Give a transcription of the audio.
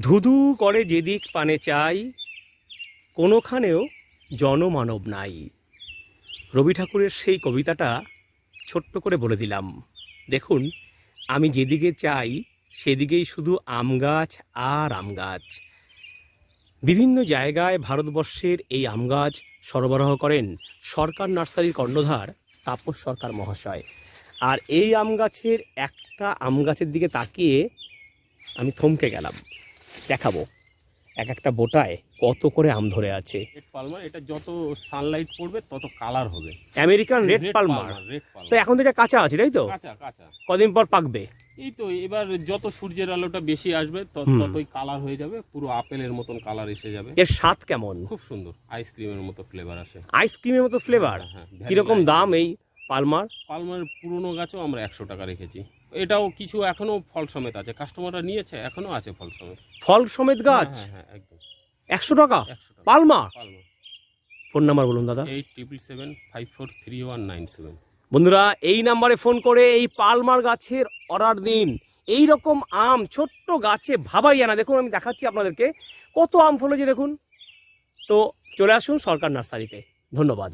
ধুধু করে যেদিক পানে চাই, কোনোখানেও জনমানব নাই। রবি ঠাকুরের সেই কবিতাটা ছোট্ট করে বলে দিলাম। দেখুন, আমি যেদিকে চাই, সেদিকেই শুধু আম গাছ আর আম গাছ। বিভিন্ন জায়গায় ভারতবর্ষের এই আম গাছ সরবরাহ করেন সরকার নার্সারির কর্ণধার তাপস সরকার মহাশয়। আর এই আম গাছের একটা আম গাছের দিকে তাকিয়ে আমি থমকে গেলাম। দেখাবো। এক একটা বোটায় কত করে আম ধরে আছে। রেড পালমার এটা যত সানলাইট পড়বে তত কালার হবে। আমেরিকান রেড পালমার তো এখন এটা কাঁচা আছে তাই তো? কাঁচা কাঁচা। কদিন পর পাকবে। এই তো এবার যত সূর্যের আলোটা বেশি আসবে ততই কালার হয়ে যাবে পুরো আপেলের মতন কালার এসে যাবে। এর স্বাদ কেমন? খুব সুন্দর আইসক্রিমের মতো ফ্লেভার আসে। আইসক্রিমের মতো ফ্লেভার হ্যাঁ, কীরকম দাম এই পালমার। পালমার পুরনো গাছও আমরা একশো টাকা রেখেছি। এটাও কিছু এখনও ফল সমেত আছে। কাস্টমাররা নিয়েছে এখনও আছে ফল সমেত। ফল সমেত গাছ? হ্যাঁ হ্যাঁ একদম। একশো টাকা? একশো টাকা। পালমা? পালমার ফোন নাম্বার বলুন দাদা। Eight triple seven five four three one nine seven. বন্ধুরা এই নাম্বারে ফোন করে এই পালমার গাছের অর্ডার দিন। এই রকম আম ছোট্ট গাছে ভাবাই না। দেখুন আমি দেখাচ্ছি আপনাদেরকে। কত আম ফলেছে দেখুন। তো চলে আসুন সরকার নার্সারিতে। ধন্যবাদ।